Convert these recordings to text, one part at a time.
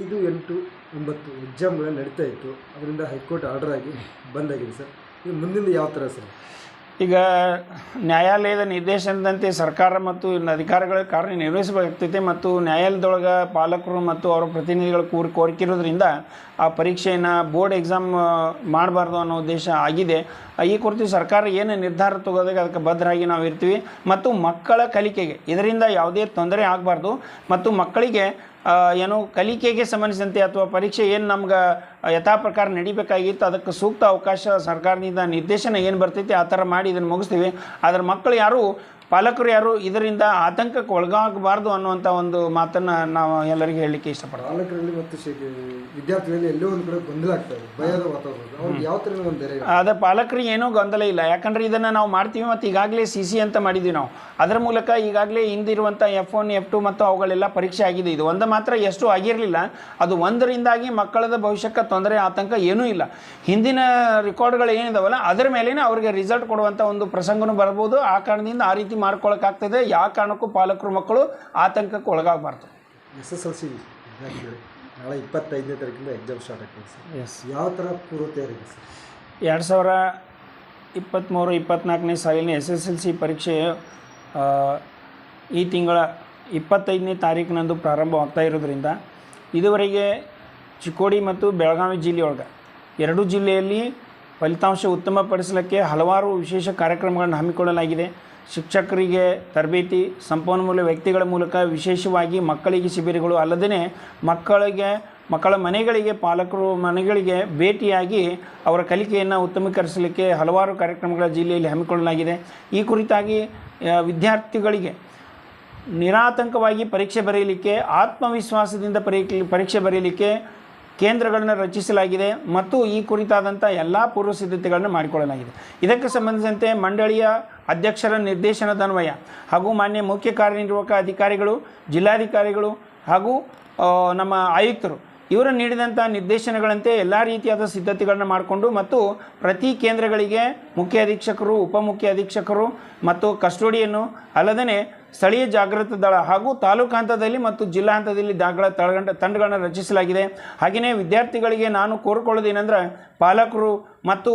ಐದು ಎಂಟು ಒಂಬತ್ತು ಎಕ್ಸಾಮ್ಗಳು ನಡೀತಾ ಇತ್ತು. ಅದರಿಂದ ಹೈಕೋರ್ಟ್ ಆರ್ಡರ್ ಆಗಿ ಬಂದಾಗಿದೆ ಸರ್. ಇದು ಮುಂದಿನ ಯಾವ ಥರ ಸರ್? ಈಗ ನ್ಯಾಯಾಲಯದ ನಿರ್ದೇಶನದಂತೆ ಸರ್ಕಾರ ಮತ್ತು ಇನ್ನು ಅಧಿಕಾರಿಗಳ ಕಾರ್ಯನಿರ್ವಹಿಸಬೇಕಾಗ್ತೈತೆ ಮತ್ತು ನ್ಯಾಯಾಲಯದೊಳಗೆ ಪಾಲಕರು ಮತ್ತು ಅವರ ಪ್ರತಿನಿಧಿಗಳು ಕೂರಿ ಕೋರಿಕಿರೋದ್ರಿಂದ ಆ ಪರೀಕ್ಷೆಯನ್ನು ಬೋರ್ಡ್ ಎಕ್ಸಾಮ್ ಮಾಡಬಾರ್ದು ಅನ್ನೋ ಉದ್ದೇಶ ಆಗಿದೆ. ಈ ಕುರಿತು ಸರ್ಕಾರ ಏನು ನಿರ್ಧಾರ ತಗೋದಾಗ ಅದಕ್ಕೆ ಬದ್ಧರಾಗಿ ನಾವು ಇರ್ತೀವಿ ಮತ್ತು ಮಕ್ಕಳ ಕಲಿಕೆಗೆ ಇದರಿಂದ ಯಾವುದೇ ತೊಂದರೆ ಆಗಬಾರ್ದು. ಮತ್ತು ಮಕ್ಕಳಿಗೆ ಏನು ಕಲಿಕೆಗೆ ಸಂಬಂಧಿಸಿದಂತೆ ಅಥವಾ ಪರೀಕ್ಷೆ ಏನು ನಮ್ಗೆ ಯಥಾ ಪ್ರಕಾರ ನಡಿಬೇಕಾಗಿತ್ತು, ಅದಕ್ಕೆ ಸೂಕ್ತ ಅವಕಾಶ ಸರ್ಕಾರದಿಂದ ನಿರ್ದೇಶನ ಏನು ಬರ್ತೈತಿ, ಆ ಥರ ಮಾಡಿ ಇದನ್ನು ಮುಗಿಸ್ತೀವಿ. ಆದರೆ ಮಕ್ಕಳು ಯಾರು ಪಾಲಕರು ಯಾರು ಇದರಿಂದ ಆತಂಕಕ್ಕೆ ಒಳಗಾಗಬಾರ್ದು ಅನ್ನುವಂಥ ಒಂದು ಮಾತನ್ನು ನಾವು ಎಲ್ಲರಿಗೂ ಹೇಳಲಿಕ್ಕೆ ಇಷ್ಟಪಡ್ತೀವಿ. ಪಾಲಕರಲ್ಲಿ ಮತ್ತು ವಿದ್ಯಾರ್ಥಿಗಳಲ್ಲಿ ಎಲ್ಲೋ ಒಂದು ಕಡೆ ಗೊಂದಲ ಆಗ್ತದೆ ಭಯದ ವಾತಾವರಣ ಯಾವ ಥರ ಒಂದು ಅದೇ ಪಾಲಕರಿಗೆ ಏನೂ ಗೊಂದಲ ಇಲ್ಲ. ಯಾಕಂದರೆ ಇದನ್ನು ನಾವು ಮಾಡ್ತೀವಿ ಮತ್ತು ಈಗಾಗಲೇ ಸಿ ಸಿ ಅಂತ ಮಾಡಿದ್ವಿ ನಾವು. ಅದರ ಮೂಲಕ ಈಗಾಗಲೇ ಹಿಂದಿರುವಂಥ ಎಫ್ ಒನ್ ಎಫ್ ಟು ಮತ್ತು ಅವುಗಳೆಲ್ಲ ಪರೀಕ್ಷೆ ಆಗಿದೆ. ಇದು ಒಂದು ಮಾತ್ರ ಎಷ್ಟು ಆಗಿರಲಿಲ್ಲ ಅದು ಒಂದರಿಂದಾಗಿ ಮಕ್ಕಳದ ಭವಿಷ್ಯಕ್ಕೆ ತೊಂದರೆ ಆತಂಕ ಏನೂ ಇಲ್ಲ. ಹಿಂದಿನ ರೆಕಾರ್ಡ್ಗಳು ಏನಿದಾವಲ್ಲ ಅದರ ಮೇಲೇ ಅವರಿಗೆ ರಿಸಲ್ಟ್ ಕೊಡುವಂಥ ಒಂದು ಪ್ರಸಂಗನೂ ಬರ್ಬೋದು. ಆ ಕಾರಣದಿಂದ ಆ ರೀತಿ ಮಾಡ್ಕೊಳಕ್ಕಾಗ್ತದೆ ಯಾವ ಕಾರಣಕ್ಕೂ ಪಾಲಕರು ಮಕ್ಕಳು ಆತಂಕಕ್ಕೆ ಒಳಗಾಗಬಾರ್ದು. ಎಸ್ ಎಸ್ ಎಲ್ ಸಿ ವಿದ್ಯಾರ್ಥಿಗಳು ನಾಳೆ ಇಪ್ಪತ್ತೈದನೇ ತಾರೀಕಿಂದ ಎಕ್ಸಾಮ್ ಸ್ಟಾರ್ಟ್ ಆಗ್ತದೆ ಸರ್. ಎಸ್ ಯಾವ ಥರ ಪೂರ್ವ ತಯಾರಿ ಸರ್? ಎರಡು ಸಾವಿರ ಇಪ್ಪತ್ತ್ಮೂರು ಇಪ್ಪತ್ತ್ನಾಲ್ಕನೇ ಸಾಲಿನ ಎಸ್ ಎಸ್ ಎಲ್ ಸಿ ಪರೀಕ್ಷೆ ಈ ತಿಂಗಳ ಇಪ್ಪತ್ತೈದನೇ ತಾರೀಕಿನಂದು ಪ್ರಾರಂಭವಾಗ್ತಾ ಇರೋದ್ರಿಂದ ಇದುವರೆಗೆ ಚಿಕ್ಕೋಡಿ ಮತ್ತು ಬೆಳಗಾವಿ ಜಿಲ್ಲೆಯೊಳಗೆ ಎರಡೂ ಜಿಲ್ಲೆಯಲ್ಲಿ ಫಲಿತಾಂಶ ಉತ್ತಮಪಡಿಸಲಿಕ್ಕೆ ಹಲವಾರು ವಿಶೇಷ ಕಾರ್ಯಕ್ರಮಗಳನ್ನು ಹಮ್ಮಿಕೊಳ್ಳಲಾಗಿದೆ. ಶಿಕ್ಷಕರಿಗೆ ತರಬೇತಿ, ಸಂಪನ್ಮೂಲ ವ್ಯಕ್ತಿಗಳ ಮೂಲಕ ವಿಶೇಷವಾಗಿ ಮಕ್ಕಳಿಗೆ ಶಿಬಿರಗಳು ಅಲ್ಲದೇ ಮಕ್ಕಳಿಗೆ, ಮಕ್ಕಳ ಮನೆಗಳಿಗೆ ಪಾಲಕರು ಮನೆಗಳಿಗೆ ಭೇಟಿಯಾಗಿ ಅವರ ಕಲಿಕೆಯನ್ನು ಉತ್ತಮೀಕರಿಸಲಿಕ್ಕೆ ಹಲವಾರು ಕಾರ್ಯಕ್ರಮಗಳ ಜಿಲ್ಲೆಯಲ್ಲಿ ಹಮ್ಮಿಕೊಳ್ಳಲಾಗಿದೆ. ಈ ಕುರಿತಾಗಿ ವಿದ್ಯಾರ್ಥಿಗಳಿಗೆ ನಿರಾತಂಕವಾಗಿ ಪರೀಕ್ಷೆ ಬರೆಯಲಿಕ್ಕೆ, ಆತ್ಮವಿಶ್ವಾಸದಿಂದ ಪರೀಕ್ಷೆ ಬರೆಯಲಿಕ್ಕೆ ಕೇಂದ್ರಗಳನ್ನು ರಚಿಸಲಾಗಿದೆ ಮತ್ತು ಈ ಕುರಿತಾದಂಥ ಎಲ್ಲ ಪೂರ್ವ ಸಿದ್ಧತೆಗಳನ್ನು ಮಾಡಿಕೊಳ್ಳಲಾಗಿದೆ. ಇದಕ್ಕೆ ಸಂಬಂಧಿಸಿದಂತೆ ಮಂಡಳಿಯ ಅಧ್ಯಕ್ಷರ ನಿರ್ದೇಶನದನ್ವಯ ಹಾಗೂ ಮಾನ್ಯ ಮುಖ್ಯ ಕಾರ್ಯನಿರ್ವಾಹಕ ಅಧಿಕಾರಿಗಳು, ಜಿಲ್ಲಾಧಿಕಾರಿಗಳು ಹಾಗೂ ನಮ್ಮ ಆಯುಕ್ತರು ಇವರು ನೀಡಿದಂಥ ನಿರ್ದೇಶನಗಳಂತೆ ಎಲ್ಲ ರೀತಿಯಾದ ಸಿದ್ಧತೆಗಳನ್ನು ಮಾಡಿಕೊಂಡು ಮತ್ತು ಪ್ರತಿ ಕೇಂದ್ರಗಳಿಗೆ ಮುಖ್ಯ ಅಧೀಕ್ಷಕರು ಉಪಮುಖ್ಯ ಅಧೀಕ್ಷಕರು ಮತ್ತು ಕಸ್ಟೋಡಿಯನ್ನು ಅಲ್ಲದೇ ಸ್ಥಳೀಯ ಜಾಗೃತ ದಳ ಹಾಗೂ ತಾಲೂಕು ಹಂತದಲ್ಲಿ ಮತ್ತು ಜಿಲ್ಲಾ ಹಂತದಲ್ಲಿ ದಾಖಲ ತಳಗಂಡ ತಂಡಗಳನ್ನು ರಚಿಸಲಾಗಿದೆ. ಹಾಗೆಯೇ ವಿದ್ಯಾರ್ಥಿಗಳಿಗೆ ನಾನು ಕೋರಿಕೊಳ್ಳೋದೇನೆಂದರೆ ಪಾಲಕರು ಮತ್ತು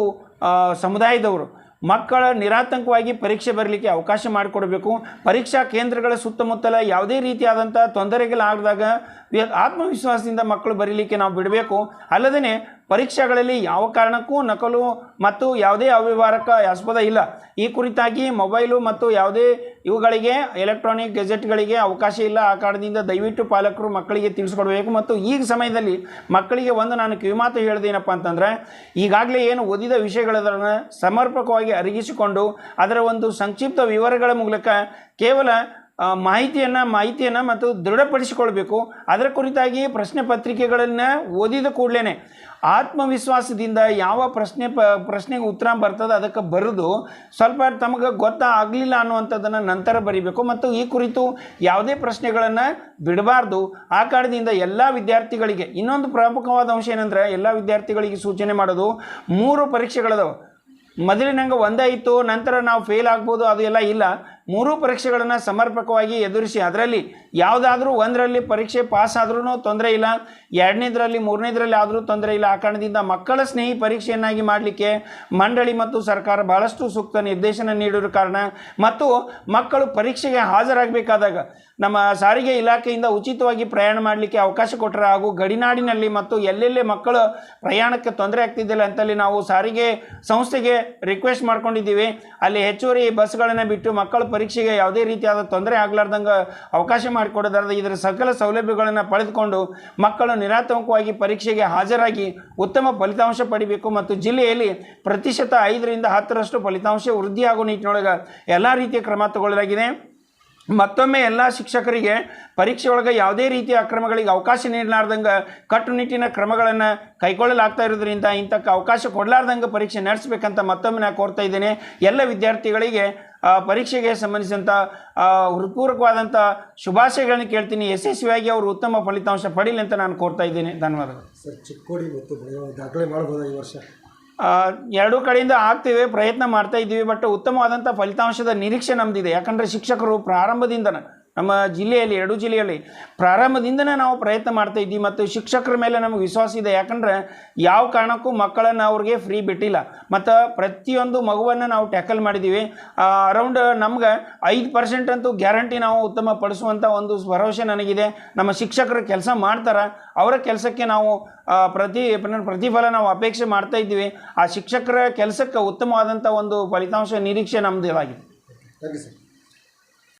ಸಮುದಾಯದವರು ಮಕ್ಕಳ ನಿರಾತಂಕವಾಗಿ ಪರೀಕ್ಷೆ ಬರಲಿಕ್ಕೆ ಅವಕಾಶ ಮಾಡಿಕೊಡಬೇಕು. ಪರೀಕ್ಷಾ ಕೇಂದ್ರಗಳ ಸುತ್ತಮುತ್ತಲ ಯಾವುದೇ ರೀತಿಯಾದಂಥ ತೊಂದರೆಗಳಾಗದಾಗ ಆತ್ಮವಿಶ್ವಾಸದಿಂದ ಮಕ್ಕಳು ಬರೀಲಿಕ್ಕೆ ನಾವು ಬಿಡಬೇಕು. ಅಲ್ಲದೇ ಪರೀಕ್ಷೆಗಳಲ್ಲಿ ಯಾವ ಕಾರಣಕ್ಕೂ ನಕಲು ಮತ್ತು ಯಾವುದೇ ಅವ್ಯವಹಾರಕ್ಕ ಆಸ್ಪದ ಇಲ್ಲ. ಈ ಕುರಿತಾಗಿ ಮೊಬೈಲು ಮತ್ತು ಯಾವುದೇ ಇವುಗಳಿಗೆ, ಎಲೆಕ್ಟ್ರಾನಿಕ್ ಗೆಜೆಟ್ಗಳಿಗೆ ಅವಕಾಶ ಇಲ್ಲ. ಆ ಕಾರಣದಿಂದ ದಯವಿಟ್ಟು ಪಾಲಕರು ಮಕ್ಕಳಿಗೆ ತಿಳಿಸ್ಕೊಡ್ಬೇಕು. ಮತ್ತು ಈ ಸಮಯದಲ್ಲಿ ಮಕ್ಕಳಿಗೆ ಒಂದು ನಾನು ಕಿವಿಮಾತು ಹೇಳ್ದೇನಪ್ಪ ಅಂತಂದರೆ, ಈಗಾಗಲೇ ಏನು ಓದಿದ ವಿಷಯಗಳನ್ನು ಸಮರ್ಪಕವಾಗಿ ಅರಗಿಸಿಕೊಂಡು ಅದರ ಒಂದು ಸಂಕ್ಷಿಪ್ತ ವಿವರಗಳ ಮೂಲಕ ಕೇವಲ ಮಾಹಿತಿಯನ್ನು ಮಾಹಿತಿಯನ್ನು ಮತ್ತು ದೃಢಪಡಿಸಿಕೊಳ್ಬೇಕು. ಅದರ ಕುರಿತಾಗಿ ಪ್ರಶ್ನೆ ಪತ್ರಿಕೆಗಳನ್ನು ಓದಿದ ಕೂಡಲೇ ಆತ್ಮವಿಶ್ವಾಸದಿಂದ ಯಾವ ಪ್ರಶ್ನೆ ಪ, ಪ್ರಶ್ನೆಗೆ ಉತ್ತರ ಬರ್ತದೆ ಅದಕ್ಕೆ ಬರೆದು ಸ್ವಲ್ಪ ತಮಗೆ ಗೊತ್ತಾಗಲಿಲ್ಲ ಅನ್ನುವಂಥದ್ದನ್ನು ನಂತರ ಬರೀಬೇಕು. ಮತ್ತು ಈ ಕುರಿತು ಯಾವುದೇ ಪ್ರಶ್ನೆಗಳನ್ನು ಬಿಡಬಾರ್ದು. ಆ ಕಾರಣದಿಂದ ಎಲ್ಲ ವಿದ್ಯಾರ್ಥಿಗಳಿಗೆ, ಇನ್ನೊಂದು ಪ್ರಮುಖವಾದ ಅಂಶ ಏನಂದರೆ ಎಲ್ಲ ವಿದ್ಯಾರ್ಥಿಗಳಿಗೆ ಸೂಚನೆ ಮಾಡೋದು, ಮೂರು ಪರೀಕ್ಷೆಗಳದವು. ಮೊದಲಿನಂಗೆ ಒಂದೇ ಇತ್ತು, ನಂತರ ನಾವು ಫೇಲ್ ಆಗ್ಬೋದು, ಅದು ಎಲ್ಲ ಇಲ್ಲ. ಮೂರೂ ಪರೀಕ್ಷೆಗಳನ್ನು ಸಮರ್ಪಕವಾಗಿ ಎದುರಿಸಿ, ಅದರಲ್ಲಿ ಯಾವುದಾದ್ರೂ ಒಂದರಲ್ಲಿ ಪರೀಕ್ಷೆ ಪಾಸ್ ಆದ್ರೂ ತೊಂದರೆ ಇಲ್ಲ, ಎರಡನೇದರಲ್ಲಿ, ಮೂರನೇದರಲ್ಲಿ ಆದರೂ ತೊಂದರೆ ಇಲ್ಲ. ಆ ಕಾರಣದಿಂದ ಮಕ್ಕಳ ಸ್ನೇಹಿ ಪರೀಕ್ಷೆಯನ್ನಾಗಿ ಮಾಡಲಿಕ್ಕೆ ಮಂಡಳಿ ಮತ್ತು ಸರ್ಕಾರ ಬಹಳಷ್ಟು ಸೂಕ್ತ ನಿರ್ದೇಶನ ನೀಡಿರೋ ಕಾರಣ ಮತ್ತು ಮಕ್ಕಳು ಪರೀಕ್ಷೆಗೆ ಹಾಜರಾಗಬೇಕಾದಾಗ ನಮ್ಮ ಸಾರಿಗೆ ಇಲಾಖೆಯಿಂದ ಉಚಿತವಾಗಿ ಪ್ರಯಾಣ ಮಾಡಲಿಕ್ಕೆ ಅವಕಾಶ ಕೊಟ್ಟರೆ ಹಾಗೂ ಗಡಿನಾಡಿನಲ್ಲಿ ಮತ್ತು ಎಲ್ಲೆಲ್ಲೇ ಮಕ್ಕಳು ಪ್ರಯಾಣಕ್ಕೆ ತೊಂದರೆ ಆಗ್ತಿದ್ದಿಲ್ಲ ಅಂತಲ್ಲಿ ನಾವು ಸಾರಿಗೆ ಸಂಸ್ಥೆಗೆ ರಿಕ್ವೆಸ್ಟ್ ಮಾಡ್ಕೊಂಡಿದ್ದೀವಿ. ಅಲ್ಲಿ ಹೆಚ್ಚುವರಿ ಬಸ್ಗಳನ್ನು ಬಿಟ್ಟು ಮಕ್ಕಳ ಪರೀಕ್ಷೆಗೆ ಯಾವುದೇ ರೀತಿಯಾದ ತೊಂದರೆ ಆಗಲಾರ್ದಂಗೆ ಅವಕಾಶ ಮಾಡಿಕೊಡೋದಾದ್ರೆ ಇದರ ಸಕಲ ಸೌಲಭ್ಯಗಳನ್ನು ಪಡೆದುಕೊಂಡು ಮಕ್ಕಳು ನಿರಾತಂಕವಾಗಿ ಪರೀಕ್ಷೆಗೆ ಹಾಜರಾಗಿ ಉತ್ತಮ ಫಲಿತಾಂಶ ಪಡಿಬೇಕು ಮತ್ತು ಜಿಲ್ಲೆಯಲ್ಲಿ ಪ್ರತಿಶತ ಐದರಿಂದ ಹತ್ತರಷ್ಟು ಫಲಿತಾಂಶ ವೃದ್ಧಿಯಾಗುವ ನಿಟ್ಟಿನೊಳಗೆ ಎಲ್ಲ ರೀತಿಯ ಕ್ರಮ ತಗೊಳ್ಳಲಾಗಿದೆ. ಮತ್ತೊಮ್ಮೆ ಎಲ್ಲ ಶಿಕ್ಷಕರಿಗೆ ಪರೀಕ್ಷೆ ಒಳಗೆ ಯಾವುದೇ ರೀತಿಯ ಅಕ್ರಮಗಳಿಗೆ ಅವಕಾಶ ನೀಡಲಾರ್ದಂಗೆ ಕಟ್ಟುನಿಟ್ಟಿನ ಕ್ರಮಗಳನ್ನು ಕೈಗೊಳ್ಳಲಾಗ್ತಾ ಇರೋದ್ರಿಂದ ಇಂಥಕ್ಕೆ ಅವಕಾಶ ಕೊಡಲಾರ್ದಂಗೆ ಪರೀಕ್ಷೆ ನಡೆಸಬೇಕಂತ ಮತ್ತೊಮ್ಮೆ ನಾನು ಕೋರ್ತಾ ಇದ್ದೇನೆ. ಎಲ್ಲ ವಿದ್ಯಾರ್ಥಿಗಳಿಗೆ ಪರೀಕ್ಷೆಗೆ ಸಂಬಂಧಿಸಿದಂಥ ಹೃತ್ಪೂರ್ವಕವಾದಂಥ ಶುಭಾಶಯಗಳನ್ನು ಕೇಳ್ತೀನಿ. ಯಶಸ್ವಿಯಾಗಿ ಅವರು ಉತ್ತಮ ಫಲಿತಾಂಶ ಪಡೀಲಿ ಅಂತ ನಾನು ಕೋರ್ತಾ ಇದ್ದೇನೆ. ಧನ್ಯವಾದಗಳು. ಸರ್, ಚಿಕ್ಕೋಡಿ ಮತ್ತು ದಾಖಲೆ ಮಾಡ್ಬೋದಾ ಈ ವರ್ಷ? ಎರಡೂ ಕಡೆಯಿಂದ ಆಗ್ತೇವೆ ಪ್ರಯತ್ನ ಮಾಡ್ತಾ ಇದ್ದೀವಿ ಬಟ್ ಉತ್ತಮವಾದಂಥ ಫಲಿತಾಂಶದ ನಿರೀಕ್ಷೆ ನಮ್ದಿದೆ. ಯಾಕಂದರೆ ಶಿಕ್ಷಕರು ಪ್ರಾರಂಭದಿಂದನೇ ನಮ್ಮ ಜಿಲ್ಲೆಯಲ್ಲಿ, ಎರಡು ಜಿಲ್ಲೆಯಲ್ಲಿ ಪ್ರಾರಂಭದಿಂದನೇ ನಾವು ಪ್ರಯತ್ನ ಮಾಡ್ತಾ ಇದ್ದೀವಿ ಮತ್ತು ಶಿಕ್ಷಕರ ಮೇಲೆ ನಮಗೆ ವಿಶ್ವಾಸ ಇದೆ. ಯಾಕಂದ್ರೆ ಯಾವ ಕಾರಣಕ್ಕೂ ಮಕ್ಕಳನ್ನು ಅವ್ರಿಗೆ ಫ್ರೀ ಬಿಟ್ಟಿಲ್ಲ. ಮತ್ತು ಪ್ರತಿಯೊಂದು ಮಗುವನ್ನು ನಾವು ಟ್ಯಾಕಲ್ ಮಾಡಿದ್ದೀವಿ. ಅರೌಂಡ್ ನಮ್ಗೆ ಐದು ಪರ್ಸೆಂಟ್ ಅಂತೂ ಗ್ಯಾರಂಟಿ ನಾವು ಉತ್ತಮ ಪಡಿಸುವಂಥ ಒಂದು ಭರವಸೆ ನನಗಿದೆ. ನಮ್ಮ ಶಿಕ್ಷಕರು ಕೆಲಸ ಮಾಡ್ತಾರೆ. ಅವರ ಕೆಲಸಕ್ಕೆ ನಾವು ಪ್ರತಿ, ಪ್ರತಿಫಲ ನಾವು ಅಪೇಕ್ಷೆ ಮಾಡ್ತಾ ಇದ್ದೀವಿ. ಆ ಶಿಕ್ಷಕರ ಕೆಲಸಕ್ಕೆ ಉತ್ತಮವಾದಂಥ ಒಂದು ಫಲಿತಾಂಶ ನಿರೀಕ್ಷೆ ನಮ್ಮದು